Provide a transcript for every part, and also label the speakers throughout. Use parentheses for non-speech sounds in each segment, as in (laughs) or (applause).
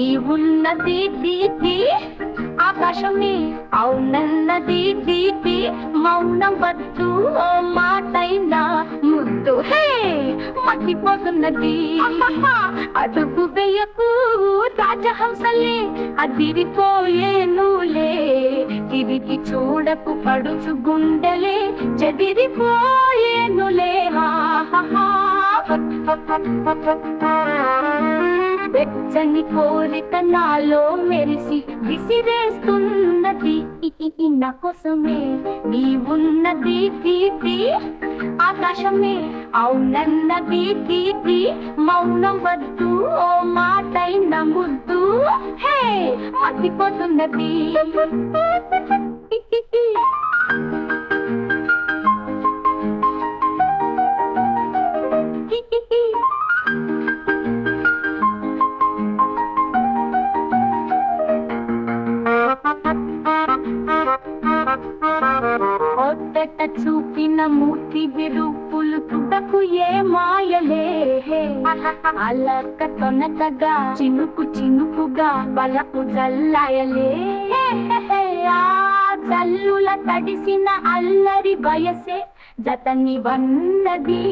Speaker 1: ఈ ఉన్నది దీపి ఆకాశమే అవునన్నది దీపి మౌనం వద్దు ఓ మాటైనా ముద్దు. హే మర్చిపోతున్నది అడుగు వేయకు రాజహంసలే అదిరిపోయేనులే తిరిగి చూడకు పడుచు గుండెలే చెదిరిపోయేనులే వెచ్చని కోరిక నాలో మెరిసి విసిరేస్తున్నది. ఇది నా కోసమే నీ ఉన్నది దీపి ఆకాశమే అవునన్నది దీపి మౌనం వద్దు ఓ మాటైన ముద్దు. హే మర్చిపోతున్నది ఒట్టట చూపిన మూర్తి విరూపులు తుటకు ఏ మాయలే. అలక తొనకగా చినుకు చినుకుగా బలకు జల్లాయలే. జల్లుల తడిసిన అల్లరి బయసే జతని వన్నది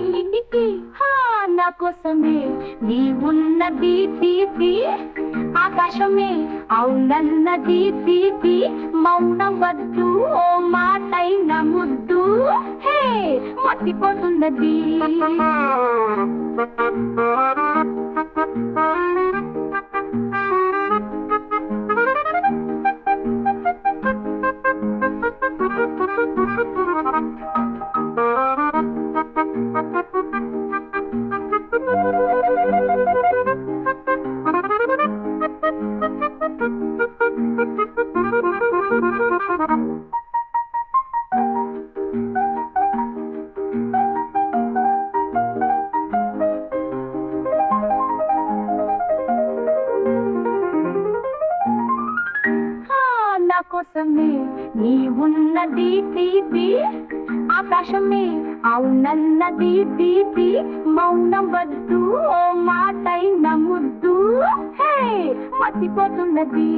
Speaker 1: నా కోసమే. నీ ఉన్నది తీపి ఆకాశమే అవునన్నది తీపి మౌనం వద్దు ఓ మాటైన ముద్దు. హే మట్టిపోతున్నది (laughs) కోసమే నీ ఉన్నది తీపి ఆకాశమే అవునన్నది తీపి. మౌనం వద్దు ఓ మాటైన ముద్దు. హే మర్చిపోతున్నది